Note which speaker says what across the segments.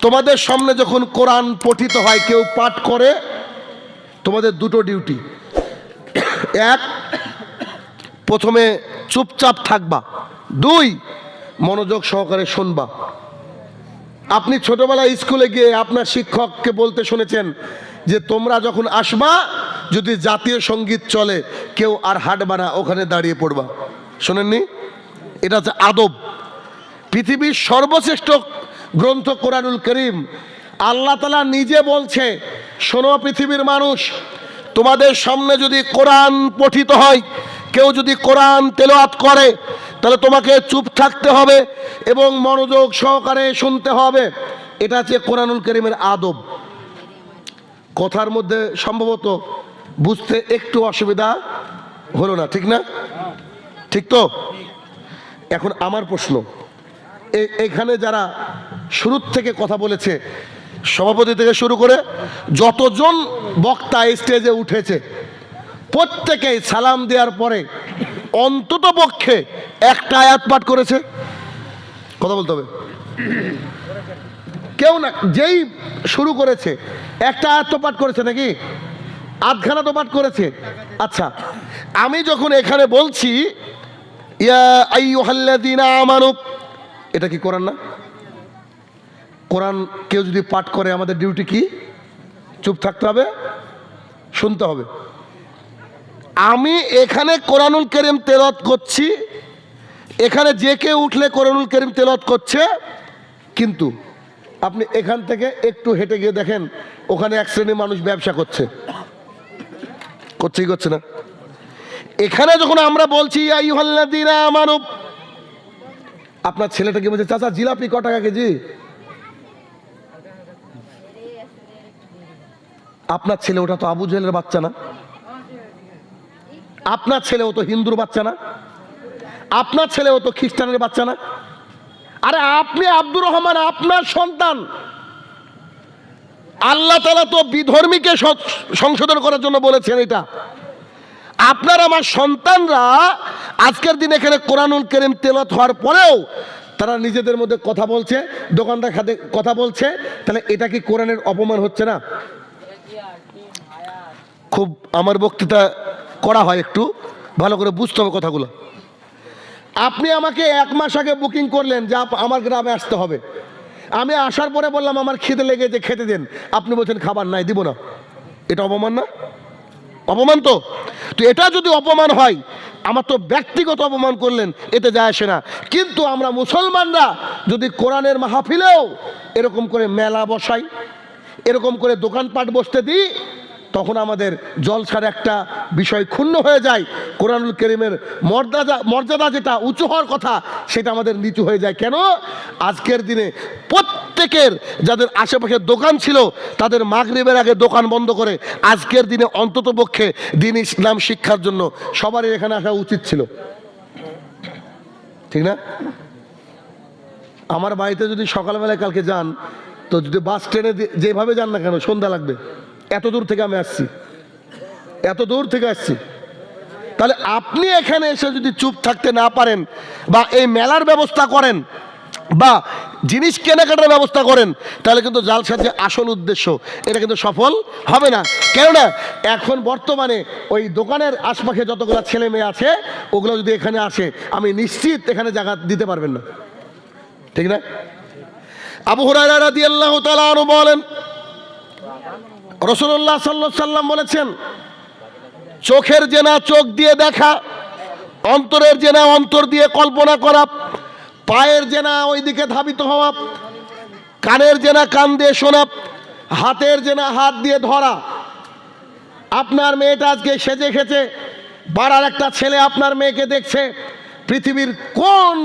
Speaker 1: তোমাদের সামনে যখন কোরআন পঠিত হয়, কেউ পাঠ করে, তোমাদের দুটো ডিউটি। এক, প্রথমে চুপচাপ থাকবা। দুই, মনোযোগ সহকারে শুনবা। আপনি ছোটবেলায় স্কুলে গিয়ে আপনার শিক্ষককে বলতে শুনেছেন যে, তোমরা যখন আসবা, যদি জাতীয় সংগীত চলে, কেউ আর হাঁটবা না, ওখানে দাঁড়িয়ে পড়বা। শোনেননি? এটা হচ্ছে আদব। পৃথিবীর সর্বশ্রেষ্ঠ গ্রন্থ কোরআনুল করিম। আল্লাহ তালা নিজে বলছে, শোনো পৃথিবীর মানুষ, তোমাদের সামনে যদি কোরআন পঠিত হয়, কেউ যদি কোরআন তেলাওয়াত করে, তাহলে তোমাকে চুপ থাকতে হবে এবং মনোযোগ সহকারে শুনতে হবে। এটা হচ্ছে কোরআনুল করিমের আদব। কথার মধ্যে সম্ভবত বুঝতে একটু অসুবিধা হলো না, ঠিক না? ঠিক তো? এখন আমার প্রশ্ন। এখানে যারা শুরুর থেকে কথা বলেছে, সভাপতি থেকে শুরু করে যতজন বক্তা স্টেজে উঠেছে প্রত্যেকেই সালাম দেওয়ার পরে অন্তত পক্ষে একটা আয়াত পাঠ করেছে। কথা বলতে হবে। কেউ না, যেই শুরু করেছে, একটা আয়াত তো পাঠ করেছে নাকি? আধখানা তো পাঠ করেছে। আচ্ছা আমি যখন এখানে বলছি, ইয়া আইয়ুহাল্লাযীনা আমানু এটা কি কোরআন না? কোরআন কেউ যদি পাঠ করে, আমাদের ডিউটি কি? চুপ থাকতে হবে, শুনতে হবে। আমি এখানে কোরআনুল করিম তেলত করছি। এখানে যে কেউ উঠলে কোরআনুল করিম তেলত করছে, কিন্তু আপনি এখান থেকে একটু হেঁটে গিয়ে দেখেন, ওখানে এক শ্রেণির মানুষ ব্যবসা করছে। করছে কি করছে না। এখানে যখন আমরা বলছি আইহাল্লাদিনা মানব আপনার ছেলেটা কি বলছে, চাচা, জিলাপি ক টাকা কেজি? আপনার ছেলে ওটা তো আবু জেলের বাচ্চা না। আপনার ছেলে ও তো হিন্দুর বাচ্চা না। আপনার ছেলে ও তো খ্রিস্টানের বাচ্চা না। আরে আপনি আব্দুর রহমান, আপনার সন্তান। আল্লাহ তালা তো বিধর্মীকে সংশোধন করার জন্য বলেছেন এটা। আপনার আমার সন্তানরা আজকের দিন এখানে কোরআনুল করিম তেলত হওয়ার পরেও তারা নিজেদের মধ্যে কথা বলছে, দোকানদার খাতে কথা বলছে। তাহলে এটা কি কোরআনের অপমান হচ্ছে না? খুব আমার বক্তৃতা করা হয় একটু, ভালো করে বুঝতে হবে কথাগুলো। আপনি আমাকে এক মাস আগে বুকিং করলেন যে আমার গ্রামে আসতে হবে। আমি আসার পরে বললাম, আমার খিদে লেগেছে, খেতে দেন। আপনি বলছেন, খাবার নাই, দিব না। এটা অপমান না? অপমান তো? তো এটা যদি অপমান হয়, আমার তো ব্যক্তিগত অপমান করলেন, এতে যায় আসে না। কিন্তু আমরা মুসলমানরা যদি কোরআনের মাহফিলেও এরকম করে মেলা বসাই, এরকম করে দোকানপাট বসতে দিই, তখন আমাদের জলসার একটা বিষয় ক্ষুণ্ণ হয়ে যায়। কোরআনুল করিমের মর্যাদা মর্যাদা যেটা উঁচু হওয়ার কথা, সেটা আমাদের নিচু হয়ে যায়। কেন? আজকের দিনে প্রত্যেকের যাদের আশেপাশে দোকান ছিল, তাদের মাগরিবের আগে দোকান বন্ধ করে আজকের দিনে অন্তত পক্ষে দিন ইসলাম শিক্ষার জন্য সবারই এখানে আসা উচিত ছিল। ঠিক না? আমার বাড়িতে যদি সকালবেলায় কালকে যান, তো যদি বাস ট্রেনে যেভাবে যান না কেন, সন্ধ্যা লাগবে। এত দূর থেকে আমি আসছি। এত দূর থেকে আসছি। তাহলে আপনি এখানে এসে যদি চুপ থাকতে না পারেন বা এই মেলার ব্যবস্থা করেন বা জিনিস কেনাকাটার ব্যবস্থা করেন, তাহলে কিন্তু জালসার যে আসল উদ্দেশ্য, এটা কিন্তু সফল হবে না। কেননা, এখন বর্তমানে ওই দোকানের আশপাশে যতগুলো ছেলে মেয়ে আছে, ওগুলো যদি এখানে আসে, আমি নিশ্চিত এখানে জায়গা দিতে পারবেন না। ঠিক না? আবু হুরায়রা রাদিয়াল্লাহু তাআলা আনহু বলেন রসুল্লাহ সাল্লাহ সাল্লাম বলেছেন, চোখের জেনা চোখ দিয়ে দেখা, অন্তরের জেনা অন্তর দিয়ে কল্পনা করা পায়ের জেনা ওইদিকে ধাবিত হওয়া, কানের জেনা কান দিয়ে শোনা, হাতের জেনা হাত দিয়ে ধরা। আপনার মেয়েটা আজকে সেজে খেছে পাড়ার একটা ছেলে আপনার মেয়েকে দেখছে, পৃথিবীর কোন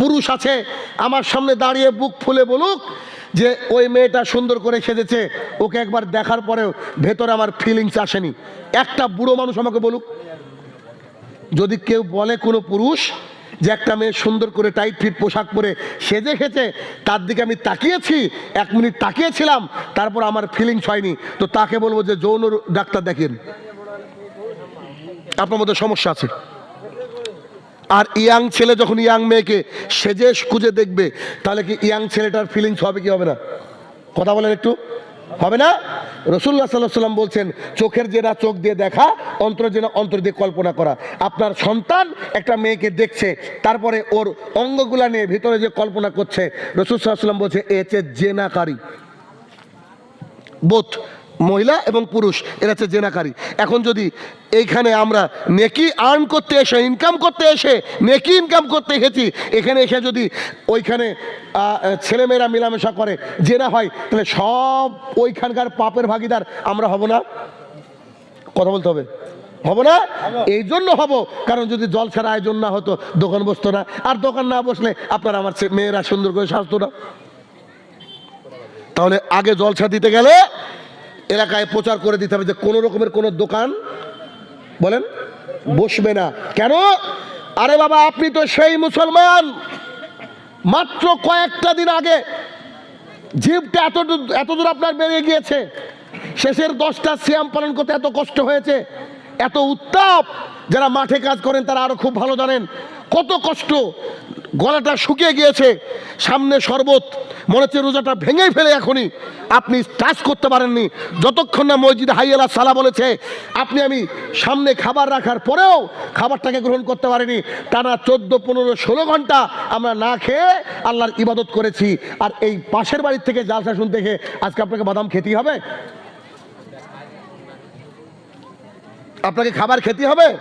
Speaker 1: পুরুষ আছে? আমার সামনে দাঁড়িয়ে বুক ফুলে বলুক যে ওই মেয়েটা সুন্দর করে সেজেছে, ওকে একবার দেখার পরেও ভেতরে আমার ফিলিংস আসেনি। একটা বুড়ো মানুষ আমাকে বলুক, যদি কেউ বলে কোনো পুরুষ যে একটা মেয়ে সুন্দর করে টাইট ফিট পোশাক পরে সেজে খেছে তার দিকে আমি তাকিয়েছি, এক মিনিট তাকিয়েছিলাম, তারপর আমার ফিলিংস হয়নি। তো তাকে বলব যে, যৌন ডাক্তার দেখেন। আপনার মধ্যে সমস্যা আছে। আর ইয়াং ছেলে যখন ইয়াং মেয়েকে সেজে খুঁজে দেখবে, তাহলে কি ইয়াং ছেলেটার ফিলিংস হবে কি হবে না? কথা বলেন একটু। হবে না? রসুল্লাহ সাল্লাহ সাল্লাম বলছেন, চোখের জেনা চোখ দিয়ে দেখা, অন্তর জেনা অন্তর দিয়ে কল্পনা করা। আপনার সন্তান একটা মেয়েকে দেখছে, তারপরে ওর অঙ্গগুলা নিয়ে ভিতরে যে কল্পনা করছে রসুল সাল্লাহ সাল্লাম বলছে, এ হচ্ছে জেনাকারী। বোধ মহিলা এবং পুরুষ, এরা হচ্ছে জেনাকারী। এখন যদি এইখানে আমরা নেকি আর্ন করতে এসে ইনকাম করতে এসে, নেকি ইনকাম করতে এসেছি এখানে এসে যদি ওইখানে ছেলেমেয়েরা মেলামেশা করে, জেনা হয়, তাহলে সব ওইখানকার পাপের ভাগিদার আমরা হব না? কথা বলতে হবে। হব না? এই জন্য হব, কারণ যদি জলসার আয়োজন না হতো, দোকান বসতো না। আর দোকান না বসলে আপনার আমার মেয়েরা সুন্দর করে সাজতো না। তাহলে আগে জলসা দিতে গেলে এলাকায় প্রচার করে দিতে হবে যে কোনো রকমের কোনো দোকান, বলেন, বসবে না। কেন? আরে বাবা, আপনি তো সেই মুসলমান। মাত্র কয়েকটা দিন আগে জীবটা এত এত দূর আপনার বেড়ে গিয়েছে। শেষের দশটা সিয়াম পালন করতে এত কষ্ট হয়েছে। এত উত্তাপ। যারা মাঠে কাজ করেন, তারা আরও খুব ভালো জানেন। কত কষ্ট। গলাটা শুকিয়ে গিয়েছে। সামনে শরবত। মনে হচ্ছে রোজাটা ভেঙেই ফেলে এখনই। আপনি টাচ করতে পারেননি। যতক্ষণ না মসজিদে হাইয়ালা সালা বলেছে, আপনি আমি সামনে খাবার রাখার পরেও খাবারটাকে গ্রহণ করতে পারিনি। টানা চোদ্দ, পনেরো, ষোলো ঘণ্টা আমরা না খেয়ে আল্লাহর ইবাদত করেছি। আর এই পাশের বাড়ির থেকে জালসা শুনতে গিয়ে আজকে আপনাকে বাদাম খেতেই হবে? আপনাকে খাবার খেতে হবে?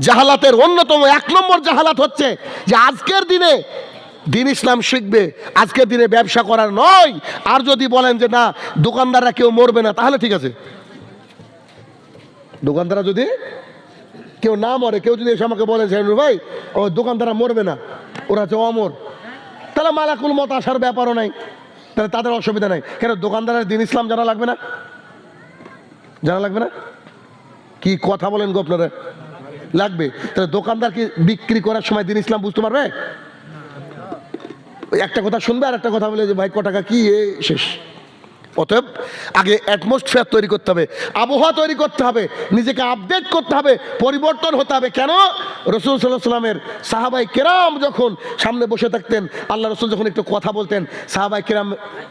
Speaker 1: জাহালাতের অন্যতম এক নম্বর জাহালাত হচ্ছে যে আজকের দিনে দিন ইসলাম শিখবে, আজকের দিনে ব্যবসা করার নয়। আর যদি বলেন যে না, দোকানদাররা কেউ মরবে না, তাহলে ঠিক আছে। দোকানদাররা যদি কেউ না মরে, কেউ যদি এসে আমাকে বলে যে ভাই, ও দোকানদাররা মরবে না, ওরা হচ্ছে অমর। তাহলে মালাকুল মত আসার ব্যাপারও নাই। তাহলে তাদের অসুবিধা নাই। কেন, দোকানদারের দিন ইসলাম জানা লাগবে না? জানা লাগবে না? কি কথা বলেন গো আপনারা? লাগবে? তাহলে দোকানদার কি বিক্রি করার সময় দিন ইসলাম বুঝতে পারবে? একটা কথা শুনবে আর একটা কথা বলে যে, ভাই, ক টাকা, কি, এ, শেষ। অতএব আগে অ্যাটমসফিয়ার তৈরি করতে হবে, আবহাওয়া তৈরি করতে হবে, নিজেকে আপডেট করতে হবে, পরিবর্তন হতে হবে। কেন? রসুল সাল্লাহ সাল্লামের সাহাবাই কেরাম যখন সামনে বসে থাকতেন, আল্লাহ রসুল যখন একটু কথা বলতেন, সাহাবাই কেরাম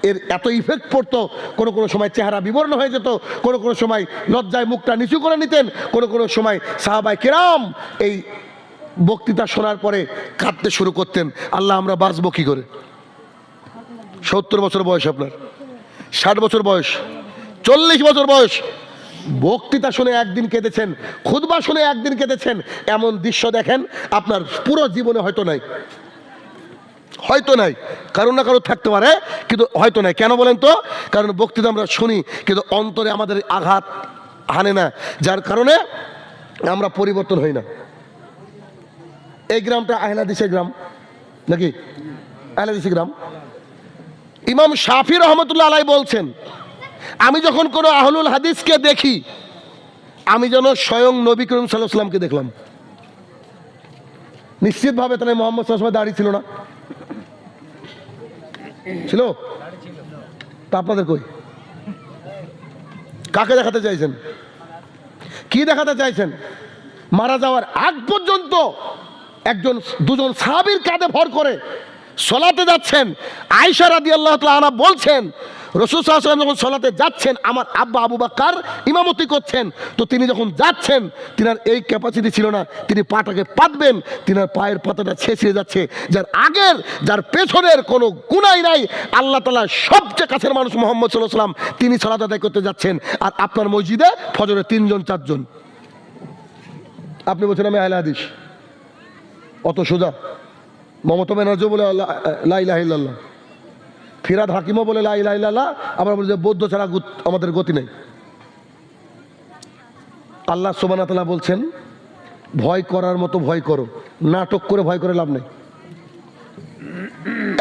Speaker 1: এর এত ইফেক্ট পড়তো, কোনো কোনো সময় চেহারা বিবর্ণ হয়ে যেত, কোনো কোনো সময় লজ্জায় মুখটা নিচু করে নিতেন, কোনো কোনো সময় সাহাবাই কেরাম এই বক্তৃতা শোনার পরে কাঁদতে শুরু করতেন, আল্লাহ আমরা বাঁচবো কী করে? সত্তর বছর বয়স আপনার। ষাট বছর বয়স, চল্লিশ বছর বয়স। বক্তৃতা শুনে একদিন কেঁদেছেন খুদবা শুনে একদিন কেঁদেছেন, এমন দৃশ্য দেখেন, আপনার পুরো জীবনে হয়তো নাই। হয়তো নাই, কারণ না কারও থাকতে পারে, কিন্তু হয়তো নাই। কেন বলেন তো? কারণ বক্তৃতা আমরা শুনি, কিন্তু অন্তরে আমাদের আঘাত হানে না, যার কারণে আমরা পরিবর্তন হই না। এই গ্রামটা আহলাদিসের গ্রাম, নাকি? আহলাদিসি গ্রাম? ইমাম শাফি রহমতুল্লাহ আলাই বলছেন, আমি যখন কোনো আহলুল হাদিসকে দেখি, আমি যেন স্বয়ং নবী করিম সাল্লাহ দেখলাম। নিশ্চিতভাবে তাহলে মোহাম্মদ সাল্লাহ দাঁড়িয়ে ছিল না। ছিল? তা আপনাদের কই? কাকে দেখাতে চাইছেন? কি দেখাতে চাইছেন? মারা যাওয়ার আগ পর্যন্ত একজন, দুজন সাহাবীর কাঁধে ভর করে সলাতে যাচ্ছেন। আয়সা রাদি আল্লাহ আনা বলছেন, রসুল সাল্লাম যখন সলাতে যাচ্ছেন, আমার আব্বা আবু বাক্কার ইমামতি করছেন, তো তিনি যখন যাচ্ছেন, তিনার এই ক্যাপাসিটি ছিল না। তিনি পাটাকে পাতবেন, তিনার পায়ের পাতাটা ছেঁচড়ে যাচ্ছে। যার আগের, যার পেছনের কোনো গুণাই নাই, আল্লাহ তালা সবচেয়ে কাছের মানুষ মোহাম্মদ সাল্লাহ সাল্লাম তিনি সলাত আদায় করতে যাচ্ছেন। আর আপনার মসজিদে ফজরে তিনজন, চারজন। আপনি বলছেন আমি আহলে হাদিস। অত সোজা। মমতা ব্যানার্জি বলে লাইলাহিল্লাহ ফিরাদ হাকিমও বলে লাইলাহিল্লাহ আবার বলে যে বৌদ্ধ ছাড়া আমাদের গতি নেই। আল্লাহ সোবানাতলা বলছেন, ভয় করার মতো ভয় করো, নাটক করে ভয় করে লাভ নেই।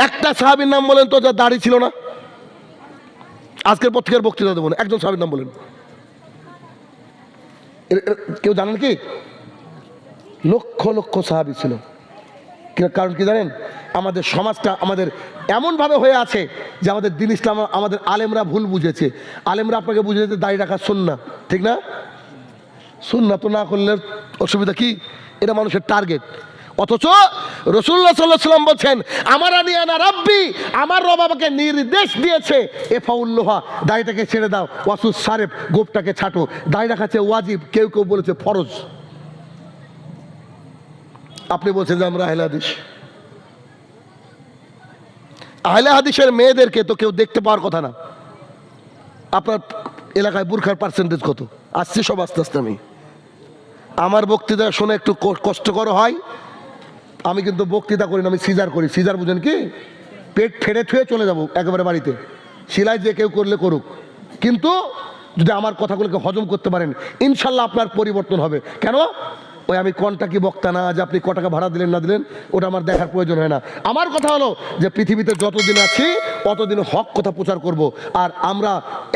Speaker 1: একটা সাহাবির নাম বলেন তো, যার দাড়ি ছিল না। আজকের থেকে বক্তৃতা দেবো না, একজন সাহাবির নাম বলেন। কেউ জানেন কি? লক্ষ লক্ষ সাহাবি ছিল। কারণ কি জানেন? আমাদের সমাজটা আমাদের এমনভাবে হয়ে আছে যে আমাদের দিন ইসলাম, আমাদের আলেমরা ভুল বুঝেছে। আলেমরা আপনাকে বুঝেছে দাড়ি রাখা সুন্না। ঠিক না? সুন্না তো না করলে অসুবিধা কি? এটা মানুষের টার্গেট অথচ রসুল্লাহ সাল্লাহ সাল্লাম বলছেন, আমার আনিয়ানা রাব্বি, আমার রব আমাকে নির্দেশ দিয়েছে এফাউল্লোহা দাড়িটাকে ছেড়ে দাও, ওয়াসুস সারেফ, গোপটাকে ছাটো। দাড়ি রাখাচ্ছে ওয়াজিব, কেউ কেউ বলেছে ফরজ। আপনি বলছেন যে আমরা আহলে হাদিস। আহলে হাদিসের মেয়েদেরকে তো কেউ দেখতে পাওয়ার কথা না। আপনার এলাকায় বুর্খার পার্সেন্টেজ কত? আসছে সব আস্তে আস্তে আমি। আমার বক্তৃতা শুনে একটু কষ্টকর হয়। আমি কিন্তু বক্তৃতা করি না, আমি সিজার করি। সিজার বুঝেন কি? পেট ফেড়ে থুয়ে চলে যাব একেবারে বাড়িতে। সেলাই যে কেউ করলে করুক। কিন্তু যদি আমার কথাগুলোকে হজম করতে পারেন, ইনশাল্লাহ আপনার পরিবর্তন হবে। কেন? ওই আমি কোনটা কি বক্তা না, যে আপনি ক টাকা ভাড়া দিলেন, না দিলেন, ওটা আমার দেখার প্রয়োজন হয় না। আমার কথা হলো যে পৃথিবীতে যতদিন আছি ততদিন হক কথা প্রচার করব, আর আমরা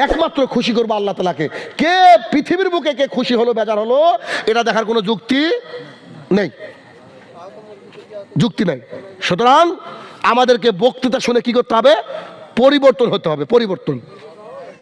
Speaker 1: একমাত্র খুশি করব আল্লাহ তালাকে কে পৃথিবীর বুকে কে খুশি হলো, বেজার হলো, এটা দেখার কোনো যুক্তি নেই। যুক্তি নাই। সুতরাং আমাদেরকে বক্তৃতা শুনে কি করতে হবে? পরিবর্তন হতে হবে, পরিবর্তন।